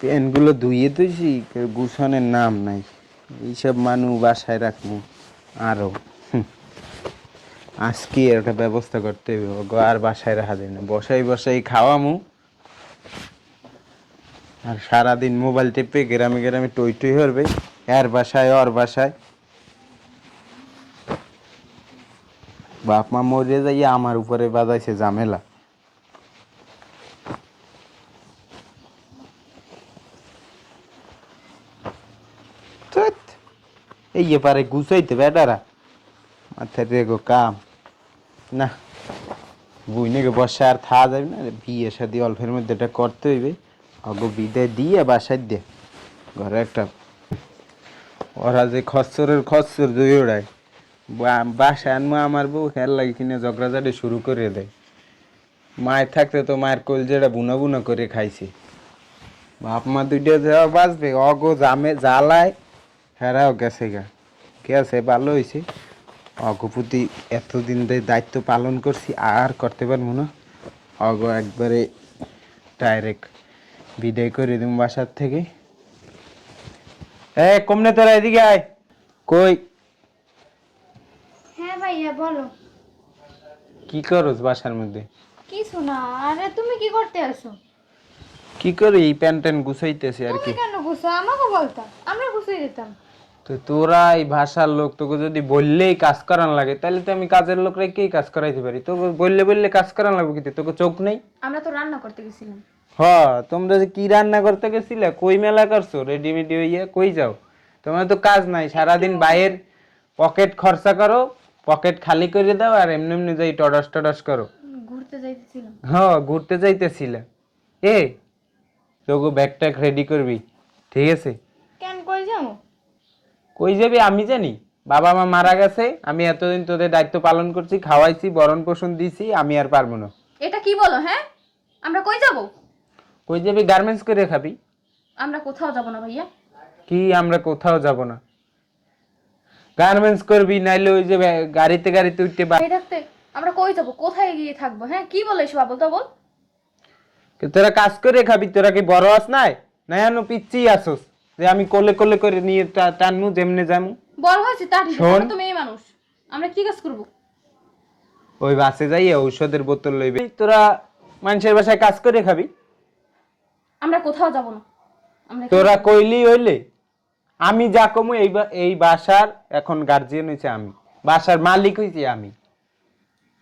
প্যান্টগুলো ধুইয়ে দিয়েছি গুছানের নাম নাই। এইসব মানুষ বাসায় রাখব আরও। আজকে একটা ব্যবস্থা করতে হবে আর বাসায় রাখা যায় না। বসাই বসাই খাওয়ামু, আর সারাদিন মোবাইল টেপে গ্রামে গ্রামে টই টই করবে এর বাসায়, ওর বাসায়। বাপ মা মরে যাইয়া আমার উপরে বাজাইছে ঝামেলা। এই এপারে গুছাইতে বেটারা মাথায় রেগো কাম। না বুঝ নাকি বসে আর থা যাবে না। বিয়ে সাদি অল্পের মধ্যে এটা করতে হইবে। অগো বিদায় দিয়ে বাসায় দিয়ে ঘরে একটা ওরা যে খচ্চরের খচ্চর দুই ওড়ায়। বাসায় আনব আমার বউ খেয়াল লাগে কিনে ঝগড়াঝাটি শুরু করে দেয়। মায়ের থাকতে তো মায়ের কোল যেটা বুনো বুনো করে খাইছে। বাপ মা দুইটা যাওয়া বাঁচবে, অগো জামে জ্বালায় হেরাও গেছে গা। গেছে ভালো হয়েছে অগপতি এতদিন ধরে দায়িত্ব পালন করছি আর করতে পারব না। অগ একবারে ডাইরেক্ট বিদায় করে দিম বাসার থেকে। এ কমনে তোরা এদিকে আয়। কই? হ্যাঁ ভাইয়া বলো। কি করস বাসার মধ্যে? কিছু না আরে তুমি কি করতে আসো কি করি? এই প্যান্ট ট্যান্ট গুছাইতেছি আর কি। কেন গুছো আমাকে বলতাম আমরা গুছিয়ে দিতাম। তো তোরা এই ভাষার লোক তোকে যদি বললেই কাজ করান লাগে তাহলে তো আমি কাজের লোক রেখেই কাজ করাইতে পারি? তোকে বললে বললে কাজ করান লাগবে কিন্তু তোকে চোখ নেই? আমরা তো রান্না করতে গেছিলাম। হ তোমরা যে কি রান্না করতে গেছিলে? কই মেলা করছ? রেডিমেড হইয়া কই যাও? তোমার তো কাজ নাই সারাদিন বাইরের পকেট খরচা করো পকেট খালি করে দাও আর এমনি এমনি যাই টডস টডস করো। ঘুরতে যাইতেছিলাম। হ্যাঁ ঘুরতে যাইতেছিলে। এ তোকে ব্যাগ ট্যাগ রেডি করবি ঠিক আছে? কই যাবি আমি জানি। বাবা মা মারা গেছে আমি এতদিন তোদের দায়িত্ব পালন করছি খাওয়াইছি বরণ পোষণ দিছি আমি আর পারব না। এটা কি বলো হ্যাঁ? আমরা কই যাব? কই যাবি গার্মেন্টস করে খাবি আমরা কোথাও যাব না ভাইয়া। কি আমরা কোথাও যাব না? গার্মেন্টস করবি নাইলে ওই যে গাড়িতে গাড়িতে উঠতে বা- থাকতে আমরা কই যাব? কোথায় গিয়ে থাকব হ্যাঁ? কি বলে এসব আবল তাবল? তোরা কাজ করে খাবি তোরা কি বড় আস নাই? না পিচ্ছি আসোস। যে আমি কোলে কোলে করে নিয়ে টানমু যেমনে যামু। বড় হয়েছে তার ঠিক শোন। তো মেয়ে মানুষ। আমরা কি কাজ করব? ওই বাসে যাইয়া ঔষধের বোতল লইবে। তোরা মানুষের বাসায় কাজ করে খাবি। আমরা কোথাও যাব না। আমরা তোরা কইলি হইলে আমি যা কমু এই এই বাসার এখন গার্জিয়ান হইছে আমি। বাসার মালিক হইছি আমি।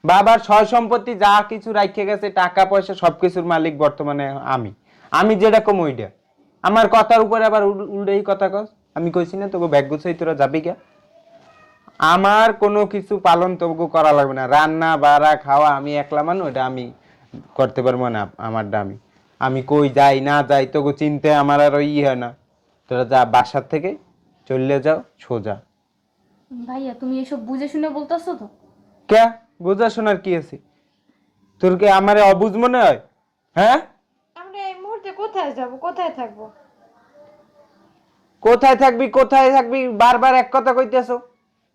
বাবার সয় সম্পত্তি যা কিছু রাখে গেছে টাকা পয়সা সবকিছুর মালিক বর্তমানে আমি। আমি যেটা কম ওইটা। আমার কথার উপরে আবার উল- উল্টেই কথা কস। আমি কইছি না তোকে ব্যাগ গুছাই তোরা যাবি কে আমার কোনো কিছু পালন তবু করা লাগবে না। রান্না বাড়া খাওয়া আমি একলা মানুষ এটা আমি করতে পারব না আমারটা আমি। আমি কই যাই না যাই তোকে চিনতে আমার আর ই হয় না। তোরা যা বাসার থেকে চলে যাও সোজা। ভাইয়া তুমি এসব বুঝে শুনে বলতেছো তো? কে? বোঝা শোনার কি আছে? তোর কি আমারে অবুঝ মনে হয়? হ্যাঁ? কোথায় যাব? কোথায় থাকব? কোথায় থাকবি? কোথায় থাকবি? বারবার এক কথা কইতেছো।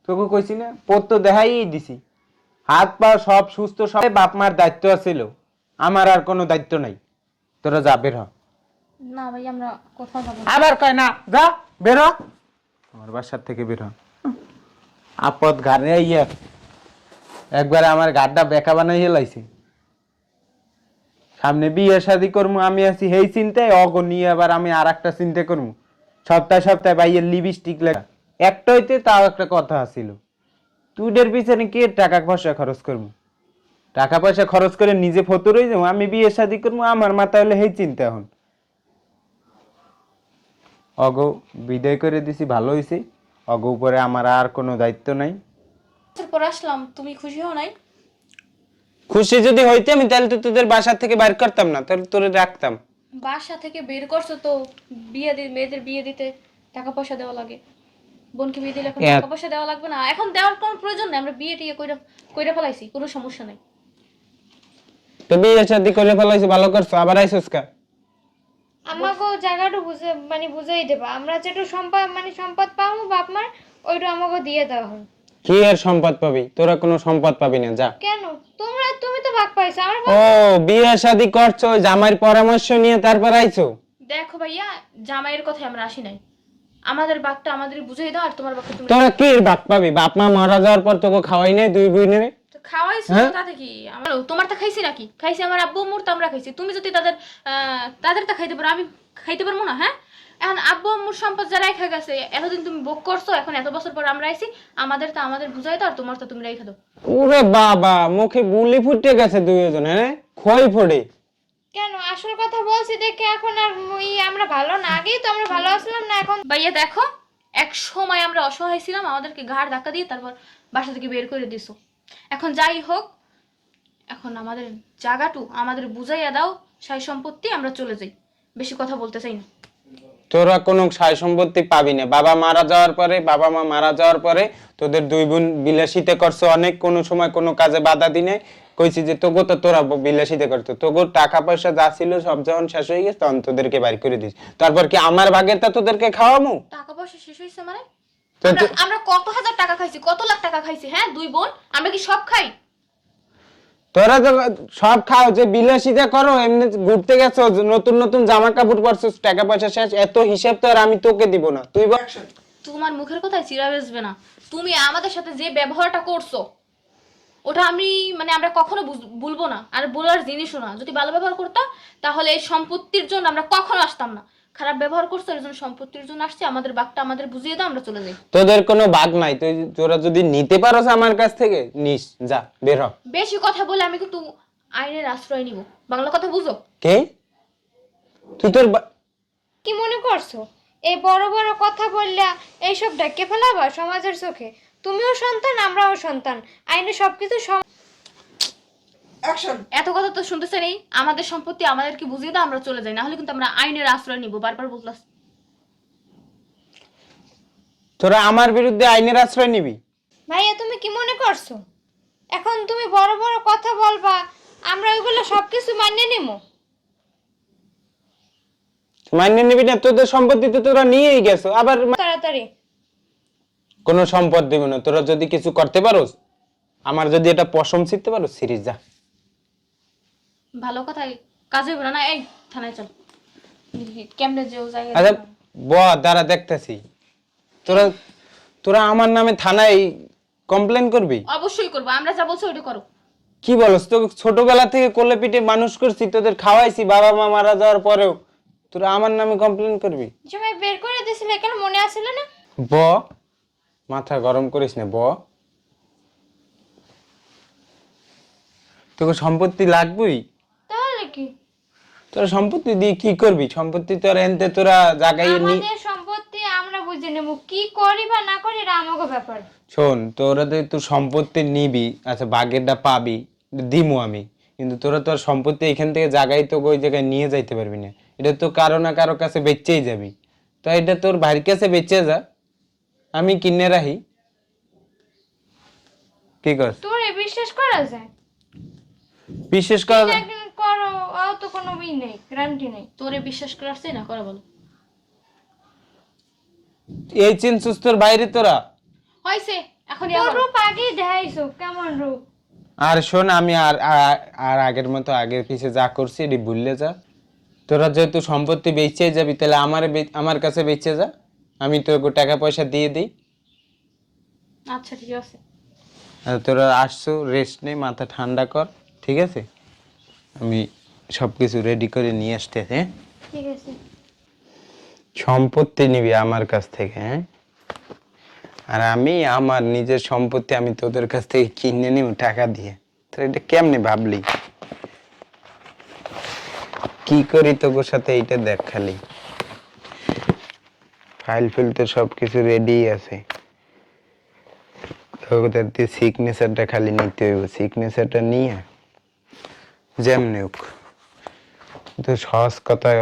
তোকে কইছি না পোত তো দেখাই দিছি। হাত পা সব সুস্থ সব বাপ মার দায়িত্ব আছিল। আমার আর কোনো দায়িত্ব নাই। তোরা যা বের হ। না ভাই আমরা কোথাও যাব আবার কয় না যা বের হ। আমার বাসার থেকে বের হ। আপদ ঘাড়ে ইয়ে একবার আমার গাড্ডা বেকা বানাই হেলাইছে সামনে বিয়ে শাদি করব আমি আছি সেই চিন্তায়, অগ নিয়ে আবার আমি আর একটা চিন্তা করব সপ্তাহে সপ্তাহে বাইয়ের লিপস্টিক লেখা একটা হইতে তাও একটা কথা আছিল। তুইদের পিছনে কে টাকা পয়সা খরচ করব টাকা পয়সা খরচ করে নিজে ফতুর হয়ে যাব, আমি বিয়ে শাদি করব আমার মাথা হলে সেই চিন্তা এখন। অগ, বিদায় করে দিছি, ভালো হয়েছে অগ উপরে আমার আর কোনো দায়িত্ব নাই। পর আসলাম, তুমি খুশি হও নাই? খুশি যদি হইতে আমি তাহলে তো তোদের বাসা থেকে বাইর করতাম না তাহলে তোরে রাখতাম। বাসা থেকে বের করছ তো বিয়ে দি মেয়েদের বিয়ে দিতে টাকা পয়সা দেওয়া লাগে। বোনকে বিয়ে দিলে এখন টাকা পয়সা দেওয়া লাগবে না। এখন দেওয়ার কোনো প্রয়োজন নেই আমরা বিয়ে টিয়ে কইরা কইরা ফেলাইছি কোনো সমস্যা নাই। তো বিয়ে শাদি করে ফেলাইছে ভালো করছ আবার আইসোস কা? আমাকে জায়গাটা বুঝে মানে বুঝাই দেবা। আমরা যেটা সম্পদ মানে সম্পদ পাবো বাপ মার ওইটা আমাকে দিয়ে দেওয়া হয় কি এর সম্পদ পাবি? তোরা কোনো সম্পদ পাবি না যা। কেন? তোমরা তুমি তো ভাগ পাইছো আমার ও বিয়ে শাদি করছ জামাইয়ের পরামর্শ নিয়ে তারপর আইছো? দেখো ভাইয়া জামাইয়ের কথায় আমরা আসি নাই। আমাদের বাঘটা আমাদের বুঝিয়ে দাও আর তোমার বাঘটা তুমি তোরা কি এর ভাগ পাবি? বাপ মা মারা যাওয়ার পর তোকে খাওয়াই নাই দুই বোনের তো খাওয়াইছো হ্যাঁ? তাতে কি আমার তোমার তা খাইছি নাকি? খাইছি আমার আব্বু মুর তো আমরা খাইছি। তুমি যদি তাদের তাদের তা খাইতে পারো আমি খাইতে পারব না হ্যাঁ? এখন আব্বু আম্মুর সম্পদ যারা রেখে গেছে এতদিন তুমি ভোগ করছ এখন এত বছর পর আমরা আইছি আমাদের তা আমাদের বুঝাই দাও আর তোমার তো তুমি রেখে দাও। ওরে বাবা মুখে বুলি ফুটে গেছে দুইজন হ্যাঁ? খই ফোড়ে কেন? আসল কথা বলছি দেখে এখন আর ই আমরা ভালো না আগেই তো আমরা ভালো আসলাম না এখন ভাইয়া দেখো এক সময় আমরা অসহায় ছিলাম আমাদেরকে ঘাড় ধাক্কা দিয়ে তারপর বাসা থেকে বের করে দিছো। এখন যাই হোক এখন আমাদের জায়গাটু আমাদের বুঝাইয়া দাও সাই সম্পত্তি আমরা চলে যাই। বেশি কথা বলতে চাই না। তোরা কোনো সায় সম্পত্তি পাবি না। বাবা মারা যাওয়ার পরে বাবা মা মারা যাওয়ার পরে তোদের দুই বোন বিলাসিতে করছ। অনেক কোনো সময় কোনো কাজে বাধা দিনে কইছি যে তোগো তো তোরা বিলাসিতে করতো তোগো টাকা পয়সা যা ছিল সব যখন শেষ হয়ে গেছে তখন তোদেরকে বাড়ি করে দিস। তারপর কি আমার ভাগের তা তোদেরকে খাওয়ামু? টাকা পয়সা শেষ হয়েছে মানে? আমরা কত হাজার টাকা খাইছি কত লাখ টাকা খাইছি হ্যাঁ? দুই বোন আমরা কি সব খাই? তোরা তো সব খাও, যে বিলাসিতা করো, এমনি ঘুরতে গেছো নতুন নতুন জামা কাপড় পরছো, টাকা পয়সা শেষ, এত হিসাব তো আর আমি তোকে দিব না। তুই বল। তোমার মুখের কথায় চিরা বেসবে না। তুমি আমাদের সাথে যে ব্যবহারটা করছ, ওটা আমি মানে আমরা কখনো ভুলবো না। আর বলার জিনিসও না। যদি ভালো ব্যবহার করতাম তাহলে এই সম্পত্তির জন্য আমরা কখনো আসতাম না। খারাপ ব্যবহার করছ এর জন্য সম্পত্তির জন্য আসছি আমাদের বাঘটা আমাদের বুঝিয়ে দাও আমরা চলে যাই। তোদের কোনো ভাগ নাই তুই তোরা যদি নিতে পারোস আমার কাছ থেকে নিস যা বের হ। বেশি কথা বলে আমি কিন্তু আইনের আশ্রয় নিব। বাংলা কথা বুঝো? কে? তুই তোর কি মনে করছ? এই বড় বড় কথা বললা এইসব ডাকে ফেলাবা সমাজের চোখে? তুমিও সন্তান আমরাও সন্তান। আইনে সবকিছু সম- এত কথা তো শুনতেছে নেই আমাদের সম্পত্তি আমাদেরকে বুঝিয়ে দাও আমরা চলে যাই। না হলে কিন্তু আমরা আইনের আশ্রয় নিব। বারবার বললাস তোরা আমার বিরুদ্ধে আইনের আশ্রয় নিবি? ভাইয়া তুমি কি মনে করছ? এখন তুমি বড় বড় কথা বলবা আমরা ওইগুলো সবকিছু মানিয়ে নেব? মান্য নিবি না তোদের সম্পত্তি তো তোরা নিয়েই গেছো। আবার তাড়াতাড়ি। কোনো সম্পদ দিব না। তোরা যদি কিছু করতে পারোস আমার যদি এটা পশম ছিটতে পারো সিরিজ যা। ভালো কথাই কাজে হবে না এই থানায় চল। কেমনে যেও জায়গা আচ্ছা ব দাঁড়া দেখতেছি। তোরা তোরা আমার নামে থানায় কমপ্লেন করবি? অবশ্যই করব আমরা যা বলছো ওইটা করো। কি বলস তো ছোটবেলা থেকে কোলে পিঠে মানুষ করছি তোদের খাওয়াইছি বাবা মা মারা যাওয়ার পরেও। তোরা আমার নামে কমপ্লেন করবি? সময় বের করে দিয়েছিলে কেন মনে আসছিল না? ব মাথা গরম করিস না ব। তোকে সম্পত্তি লাগবেই? তোরা সম্পত্তি দিয়ে কি করবি? সম্পত্তি তোরা এনতে তোরা জাগাইয়ে নি। আমাদের সম্পত্তি আমরা বুঝে নেব। কি করি বা না করি এটা আমাকে ব্যাপার। শোন তোরা তো তোর সম্পত্তি নিবি আচ্ছা বাগেরটা পাবি দিমু আমি। কিন্তু তোরা তোর সম্পত্তি এখান থেকে জাগাই তো ওই জায়গায় নিয়ে যাইতে পারবি না। এটা তো কারও না কারও কাছে বেচেই যাবি। তো এটা তোর ভাইয়ের কাছে বেচে যা। আমি কিনে রাখি। কি কর তোর বিশ্বাস করা যায়? বিশ্বাস করা একদিন করো তো কোনো ই নেই গ্যারান্টি নেই। তোরে বিশ্বাস করে আসছে না করে বলো। এই চিন সুস্থর বাইরে তোরা। হয়েছে এখন তোর রূপ আগেই দেখাইছো কেমন রূপ? আর শোন আমি আর আর- আগের মতো আগের পিছে যা করছি এটি ভুললে যা। তোরা যেহেতু সম্পত্তি বেচে যাবি তাহলে আমার বে- আমার কাছে বেচে যা। আমি তোকে টাকা পয়সা দিয়ে দিই। আচ্ছা ঠিক আছে। আর তোরা আসছো রেস্ট নে মাথা ঠান্ডা কর ঠিক আছে? আমি সব কিছু রেডি করে নিয়ে আসতেছি। ঠিক আছে। সম্পত্তি নিবি আমার কাছ থেকে হ্যাঁ? আর আমি আমার নিজের সম্পত্তি আমি তোদের কাছ থেকে কিনে নিব টাকা দিয়ে। তো এটা কেমনে ভাবলি? কি করি তোর সাথে এইটা দেখ খালি। ফাইল ফাইল তো সব কিছু রেডি আছে। তোদের দিয়ে সিগনেচারটা খালি নিতে হইব। সিগনেচারটা নিয়ে যেমনি হোক। কিন্তু সহজ কথায়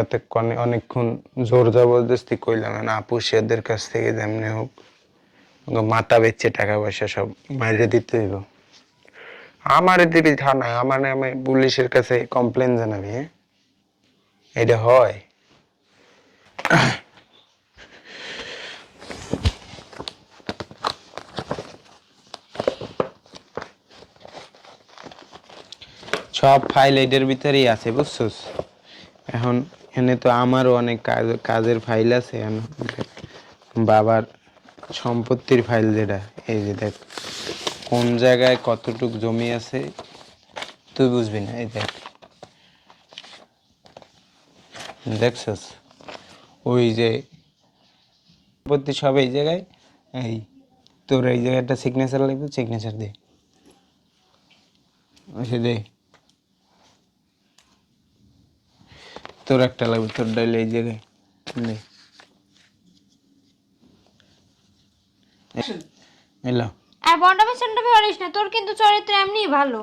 অনেকক্ষণ জোর জবরদস্তি করলাম না, আপু সেদের কাছ থেকে যেমনি হোক মাথা বেচছে টাকা পয়সা সব বাইরে দিতে হইব। আমার দিবি নাই আমার আমি পুলিশের কাছে কমপ্লেন জানাবি হ্যাঁ? এটা হয়। সব ফাইল এদের ভিতরেই আছে, বুঝছস? এখন এখানে তো আমারও অনেক কাজ, কাজের ফাইল আছে বাবার সম্পত্তির ফাইল যেটা, এই যে দেখ, কোন জায়গায় কতটুক জমি আছে, তুই বুঝবি না, এই দেখ। দেখছস? ওই যে সম্পত্তি সব এই জায়গায়, এই তোর এই জায়গায় একটা সিগনেচার লাগবে সিগনেচার দে। ওই দে। তোর একটা লাগবে তোর ডাইলে এই জায়গায় এলো। আর বন্ডামি সন্ডামি করিস না তোর কিন্তু চরিত্র এমনিই ভালো।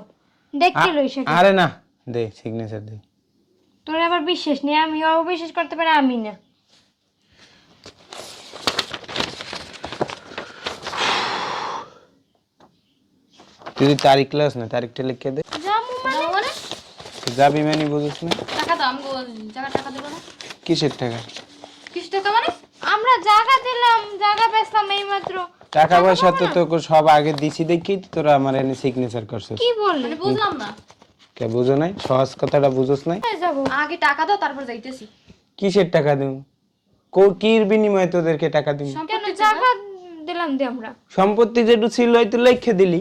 দেখতে লইস আরে না দে সিগনেচার দে। তোর আবার বিশ্বাস নেই আমি অবিশ্বাস করতে পারি আমি না। তুই তারিখ লাস না তারিখটা লিখে দে। জামু মানে যাব মানে বুঝিস না? টাকা দাও আমি জায়গা টাকা দেবো না। কিসের টাকা? কিছু টাকা মানে? আমরা জায়গা দিলাম জায়গা বেচলাম এইমাত্র। টাকা পয়সা তো তোকে সব আগে দিছি দেখি তোরা আমার এনে সিগনেচার করছিস। কি বললি? মানে বুঝলাম না। কে বুঝো নাই? সহজ কথাটা বুঝোস নাই? আগে টাকা দাও তারপর যাইতেছি। কিসের টাকা দিব কো কির বিনিময়ে তোদেরকে টাকা দিব কেন জায়গা দিলাম দি আমরা। সম্পত্তি যেটু ছিল হয়তো লেখে দিলি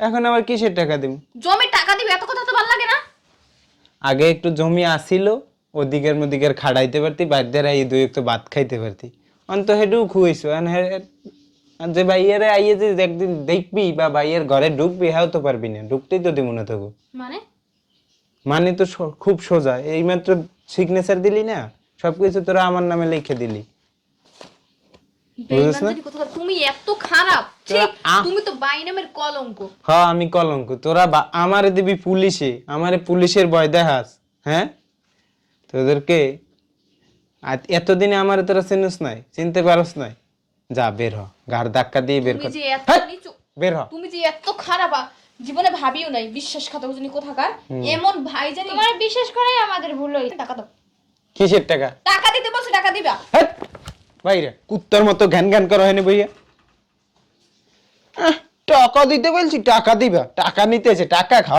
এখন আবার কিসের টাকা দিব জমি টাকা দিবে এত কথা তো ভালো লাগে না। আগে একটু জমি আসিল ওদিকের মদিকের খাড়াইতে পারতি বাইরে এই দুই একটু ভাত খাইতে পারতি। অন্ত খুইছো আর যে বাইয়েরে আইয়ে যে একদিন দেখবি বা বাইয়ের ঘরে ঢুকবি হ্যাঁ তো পারবি না ঢুকতেই তো দিব না তবু মানে? মানে তো খুব সোজা এইমাত্র সিগনেচার দিলি না সবকিছু তোরা আমার নামে লিখে দিলি? তুমি এত খারাপ। তুমি তো বাই নামের কলঙ্ক। হ্যাঁ আমি কলঙ্ক। তোরা আমারে দিবি পুলিশে। আমারে পুলিশের ভয় দেখাস হ্যাঁ? তোদেরকে আর এতদিনে আমারে তোরা চিনিস নাই চিনতে পারস নাই। যা বের হ গাড় ধাক্কা দিয়ে বের তুমি কর এত বের হ। তুমি যে এত খারাপ জীবনে ভাবিও নাই বিশ্বাসঘাতক জানি কোথাকার এমন ভাই জানি তোমার বিশেষ করে আমাদের ভুল হয়েছে। টাকা দাও। কিসের টাকা? টাকা দিতে বলছে টাকা দিবা! বাইরে কুত্তার মতো ঘ্যান ঘ্যান করা হয়নি বইয়া। টাকা দিতে বলছি টাকা দিবা টাকা নিতেছে টাকা খাও।